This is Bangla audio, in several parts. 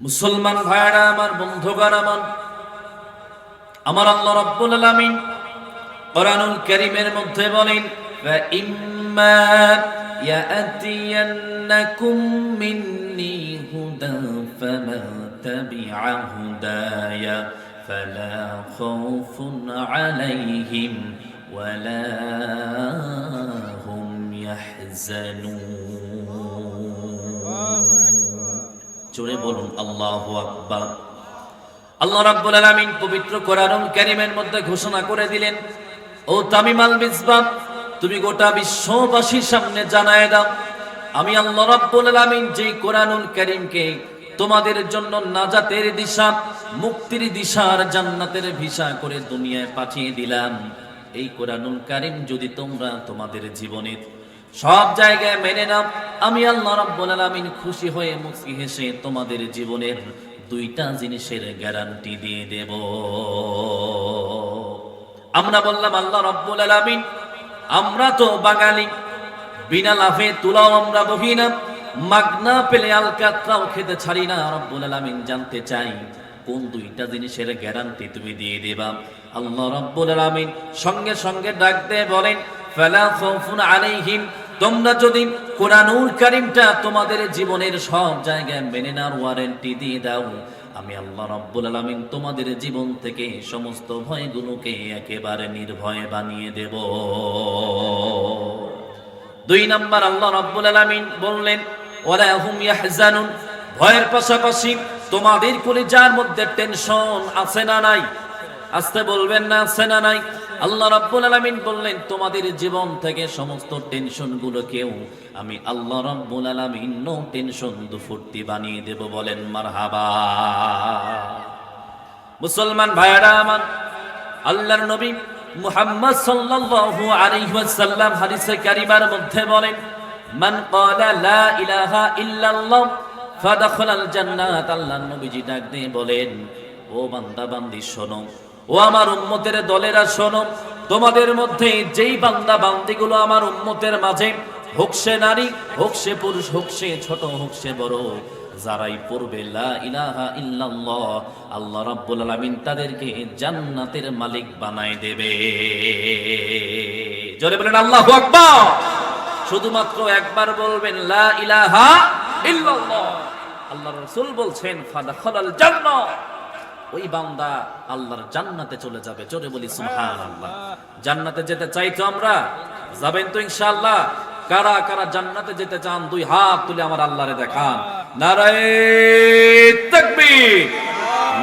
মুসলমান ভাইরা আমার বন্ধুগণ, আমার আমার আল্লাহ রব্বুল আলামিন কোরআনুল কারীমের মধ্যে বলেন ইম্মা ইয়াতিয়ান্নাকুম মিন্নি হুদা ফামান তাবিআ হুদায়া ফালা খাউফুন আলাইহিম ওয়ালা হুম ইয়াহজানুন। জোরে বলুন, আল্লাহ আকবার। আল্লাহ রাব্বুল আলামিন পবিত্র কোরআনুল কারীমের মধ্যে ঘোষণা করে দিলেন, ও তামিমাল মিসবাব তুমি গোটা বিশ্ববাসীর সামনে জানায় দাও, আমি আল্লাহ রাব্বুল আলামিন যে কোরআনুল কারীমকে তোমাদের জন্য নাজাতের দিশা, মুক্তির দিশার জান্নাতের ভিসা করে দুনিয়ায় পাঠিয়ে দিলাম। এই কোরআনুল কারীম যদি তোমরা তোমাদের জীবনে সব জায়গায় মেনে নাও। আমি আল্লাহ রাব্বুল আলামিন খুশি হয়ে মুচকি হেসে তোমাদের জীবনের দুইটা জিনিসের গ্যারান্টি দিয়ে দেব। আমরা বললাম, আল্লাহ রাব্বুল আলামিন, আমরা তো বাঙালি। বিনা লাভে তুলাও আমরা বহি না মাগনা পেলে আলকাতরাও খেতে ছাড়ি না। রব্বুল আলামিন জানতে চাই, কোন দুইটা জিনিসের গ্যারান্টি তুমি দিয়ে দেবা? আল্লাহ রাব্বুল আলামিন সঙ্গে সঙ্গে ডাক দিয়ে বলেন, ফালা খাউফুন আলাইহিম তোমরা যদি কোরআনুল কারীমটা তোমাদের জীবনের সব জায়গায় মেনে নেওয়ার ওয়ারেন্টি দিয়ে দাও। আমি আল্লাহ রাব্বুল আলামিন তোমাদের জীবন থেকে সমস্ত ভয়গুলোকে একেবারে নির্ভয় বানিয়ে দেব। দুই নাম্বার, আল্লাহ রাব্বুল আলামিন বললেন, ওয়ালা হুম ইয়াহজানুন। ভয়ের পাশাপাশি তোমাদের কলিজার মধ্যে টেনশন আছে না নাই? আসতে বলবেন না, আছে না নাই? আল্লাহ রাব্বুল আলামিন বললেন, তোমাদের জীবন থেকে সমস্ত টেনশন গুলোকেও আমি আল্লাহ রাব্বুল আলামিন নো টেনশন দুফুর্তি বানিয়ে দেব বলেন, মারহাবা। মুসলমান ভাইরা আমার, আল্লাহর নবী মুহাম্মদ সাল্লাল্লাহু আলাইহি ওয়াসাল্লাম হাদিসে কারিমার মধ্যে বলেন, মান ক্বালা লা ইলাহা ইল্লাল্লাহ ফাদাখালাল জান্নাত। আল্লাহর নবীজি ডাক দিয়ে বলেন, ও বান্দা, বান্দি শোনো ও আমার উম্মতের দলেরা, শোনো, তোমাদের মধ্যে যেই বান্দা বান্দিগুলো আমার উম্মতের মাঝে, হোক সে নারী, হোক সে পুরুষ, হোক সে ছোট, হোক সে বড়, যারাই পড়বে আল্লাহ রাব্বুল আলামিন তাদেরকে জান্নাতের মালিক বানায় দেবে। জোরে বলেন, আল্লাহু শুধুমাত্র একবার বলবেন, লা ইলাহা আল্লাহর রাসূল বলছেন, ফাদাখালাল জান্নাহ। ওই বান্দা আল্লাহর জান্নাতে চলে যাবে, জোরে বলি সুবহানাল্লাহ। জান্নাতে যেতে চাই তো আমরা, যাবেন তো ইনশাআল্লাহ। কারা কারা জান্নাতে যেতে চান, দুই হাত তুলে আমার আল্লাহরে দেখান। নারায়ে তাকবীর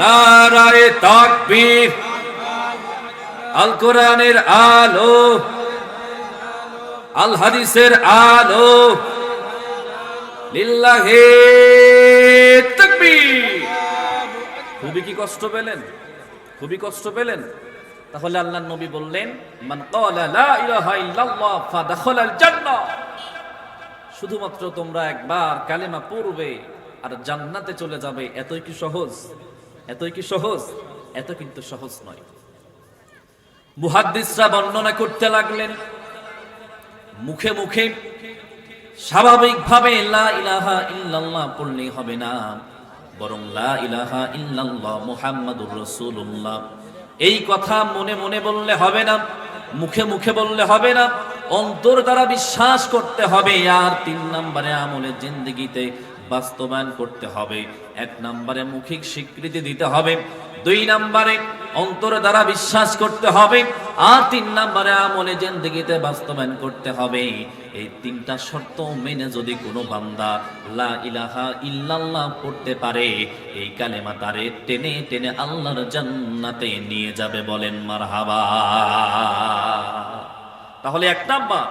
নারায়ে তাকবীর। আল কোরআনের আলো, আল হাদিসের আলো, লিল্লাহে খুবই কি কষ্ট পেলেন? খুবই কষ্ট পেলেন। তাহলে আল্লাহ নবী বললেন, মান শুধুমাত্র তোমরা একবার কালেমা পড়বে আর জান্নাতে চলে যাবে, এতই কি সহজ? এতই কি সহজ? এত কিন্তু সহজ নয়। মুহাদ্দিসরা বর্ণনা করতে লাগলেন, মুখে মুখে স্বাভাবিকভাবে লা ইলাহা ইল্লাল্লাহ পড়লেই হবে না। বরং ইলাহা এই কথা মনে মনে বললে হবে না, মুখে মুখে বললে হবে না, অন্তর দ্বারা বিশ্বাস করতে হবে আর তিন নম্বরে আমলের জিন্দগিতে বাস্তবায়ন করতে হবে, এক নম্বরে মুখিক স্বীকৃতি দিতে হবে। দুই নম্বরে অন্তর দ্বারা বিশ্বাস করতে হবে, আর তিন নম্বরে আমলে জিন্দগিতে বাস্তবায়ন করতে হবে। এই তিনটা শর্ত মেনে যদি কোনো বান্দা লা ইলাহা ইল্লাল্লাহ পড়তে পারে, এই কালেমা তারে টেনে টেনে আল্লাহর জান্নাতে নিয়ে যাবে বলেন, মারহাবা। তাহলে এক নাম্বার,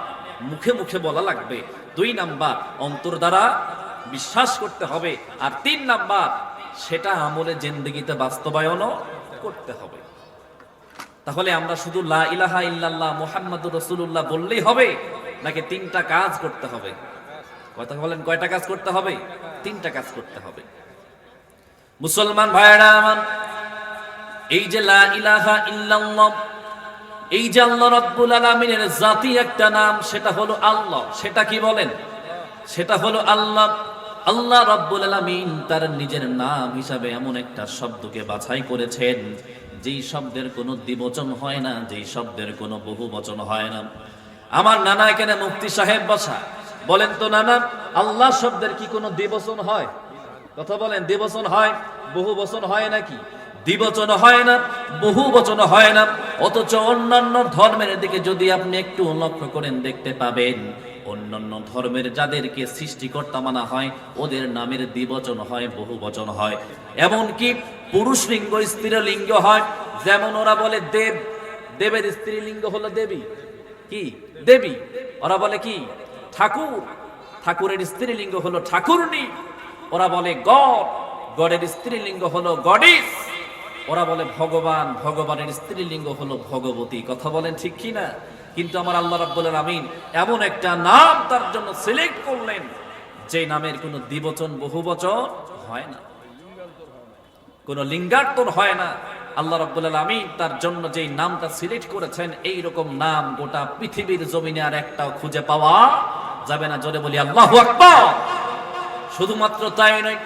মুখে মুখে বলা লাগবে। দুই নাম্বার, অন্তর দ্বারা বিশ্বাস করতে হবে, আর তিন নাম্বার সেটা আমলে জিন্দগিতে বাস্তবায়নও করতে হবে। তাহলে আমরা শুধু লা ইলাহা ইল্লাল্লাহ মুহাম্মাদুর রাসূলুল্লাহ বললেই হবে, নাকি তিনটা কাজ করতে হবে? কথা বলেন, কয়টা কাজ করতে হবে? তিনটা কাজ করতে হবে। মুসলমান ভাইয়েরা আমার, এই যে লা ইলাহা ইল্লাল্লাহ, এই যে আল্লাহ রাব্বুল আলামিনের জাতি একটা নাম, সেটা হলো আল্লাহ। সেটা কি বলেন? সেটা হলো আল্লাহ। আল্লাহ রব্বুল আলামিন তার নিজের নাম হিসাবে এমন একটা শব্দকে বাছাই করেছেন, যেই শব্দের কোনো দ্বিবচন হয় না, যেই শব্দের কোনো বহু বচন হয় না। আমার নানা এখানে মুফতি সাহেব বসা। বলেন তো নানা, আল্লাহ শব্দের কি কোনো দ্বিবচন হয়? কথা বলেন, দ্বিবচন হয় বহু বচন হয় নাকি? দ্বিবচন হয় না বহু বচন হয় না। অথচ অন্যান্য ধর্মের দিকে যদি আপনি একটু লক্ষ্য করেন, দেখতে পাবেন অন্যান্য ধর্মের যাদেরকে সৃষ্টিকর্তা মানা হয়, ওদের নামের দ্বিবচন হয় বহু বচন হয়। এমনকি পুরুষ লিঙ্গ, স্ত্রীলিঙ্গ হয়। যেমন ওরা বলে দেব, দেবের স্ত্রীলিঙ্গ হলো দেবী। কি? দেবী। ওরা বলে কি? ঠাকুর। ঠাকুরের স্ত্রীলিঙ্গ হলো ঠাকুরনি। ওরা বলে গড। গডের স্ত্রীলিঙ্গ হলো গডিস। ওরা বলে ভগবান। ভগবানের স্ত্রীলিঙ্গ হলো ভগবতী। কথা বলেন ঠিক কি না কিন্তু আমার আল্লাহ রাব্বুল আমিন এমন একটা নাম তার জন্য সিলেক্ট করলেন যে নামের কোনো দ্বিবচন, বহুবচন হয় না। কোনো লিঙ্গার্তন হয় না। আল্লাহ রাব্বুল আলামিন তার জন্য যেই নামটা সিলেক্ট করেছেন এই রকম নাম গোটা পৃথিবীর জমিনে আর একটাও খুঁজে পাওয়া যাবে না। জোরে বলি, আল্লাহু আকবার! শুধুমাত্র তাই নয়,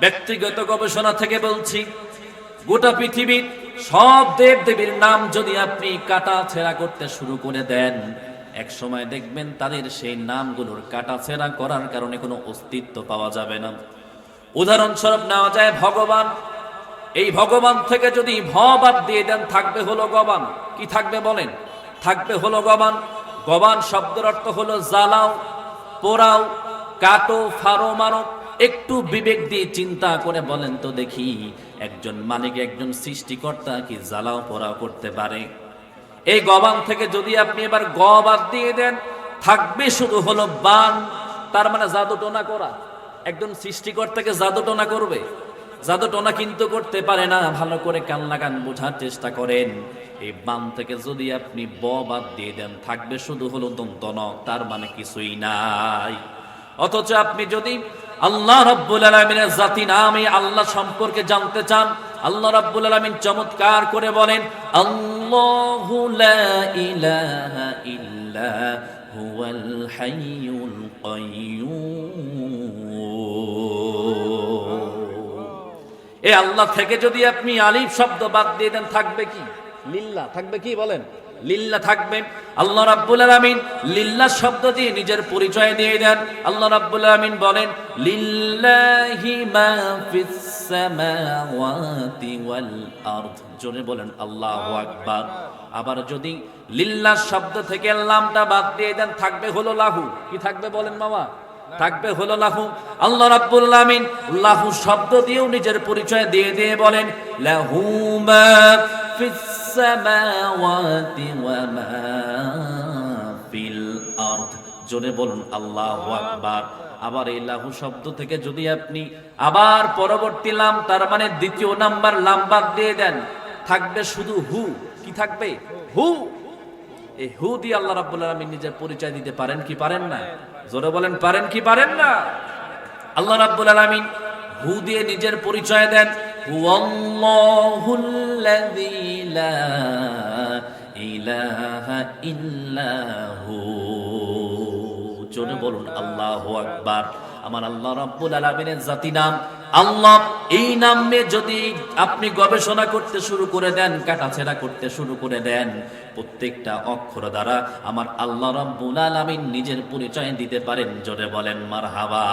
ব্যক্তিগত গবেষণা থেকে বলছি, গোটা পৃথিবীর সব দেব দেবীর নাম যদি আপনি কাটা ছেঁড়া করতে শুরু করে দেন, এক সময় দেখবেন তাদের সেই নামগুলোর কাটা ছেঁড়া করার কারণে কোনো অস্তিত্ব পাওয়া যাবে না। উদাহরণস্বরূপ নেওয়া যায় ভগবান। এই ভগবান থেকে যদি ভ বাদ দিয়ে দেন, থাকবে হলো গবান। কি থাকবে বলেন? থাকবে হলো গবান। গবান শব্দের অর্থ হলো জ্বালাও, পোড়াও, কাটো ফারো মারো। একটু বিবেক দিয়ে চিন্তা করে বলেন তো দেখি, একজন মালিক, একজন সৃষ্টিকর্তা কি জ্বালাও পোড়াও করতে পারে? এই গবান থেকে যদি আপনি এবার গ বাদ দিয়ে দেন, থাকবে শুধু হলো বান, তার মানে জাদু টোনা করা। একজন সৃষ্টিকর্তাকে জাদু টোনা করবে, জাদু টোনা কিন্তু করতে পারে না, ভালো করে কান লাগান বোঝার চেষ্টা করেন। এই বান থেকে যদি আপনি ব বাদ দিয়ে দেন, থাকবে শুধু হলো দন্তন তার মানে কিছুই নাই। অথচ আপনি যদি আল্লাহ রব্বুল আলমিনের জাতি নামে আল্লাহ সম্পর্কে জানতে চান। আল্লাহ রব্বুল আলমিন চমৎকার করে বলেন এ আল্লাহ থেকে যদি আপনি আলিফ শব্দ বাদ দিয়ে দেন, থাকবে কি? লিল্লা, থাকবে কি বলেন? লিল্লা থাকবে। আল্লাহ রাব্বুল আলামিন লিল্লা শব্দ দিয়ে নিজের পরিচয় দিয়ে দেন। আল্লাহ রাব্বুল আলামিন বলেন, লিল্লাহি মা ফিস সামাওয়াতি ওয়াল আরদ। জোরে বলেন, আল্লাহু আকবার। আবার যদি লিল্লা শব্দ থেকে লামটা বাদ দিয়ে দেন, থাকবে হলো লাহু। কি থাকবে বলেন মামা? থাকবে হলো লাহু। আল্লাহ রাব্বুল আলামিন লাহু শব্দ দিয়েও নিজের পরিচয় দিয়ে দিয়ে বলেন, লাহু মা ফিস জোরে বলুন, আল্লাহু আকবার। আবার এই লাহু শব্দ থেকে যদি আপনি আবার পরবর্তী লাম, তার মানে দ্বিতীয় নাম্বার দিয়ে দেন, থাকবে শুধু হু। কি থাকবে? হু। এই হু দিয়ে আল্লাহ রাব্বুল আলামিন নিজের পরিচয় দিতে পারেন কি পারেন না? জোরে বলেন, পারেন কি পারেন না? আল্লাহ রাব্বুল আলামিন হু দিয়ে নিজের পরিচয় দেন হুয়াল্লাহুল্লাযী লা ইলাহা ইল্লা হু জোরে বলুন, আল্লাহু আকবার। আমার আল্লাহ রাব্বুল আলামিনের জাতি নাম আল্লাহ। এই নামে যদি আপনি গবেষণা করতে শুরু করে দেন, কাটাছেড়া করতে শুরু করে দেন, প্রত্যেকটা অক্ষর দ্বারা আমার আল্লাহ রাব্বুল আলামিন নিজের পরিচয় দিতে পারেন। জোরে বলেন, মারহাবা।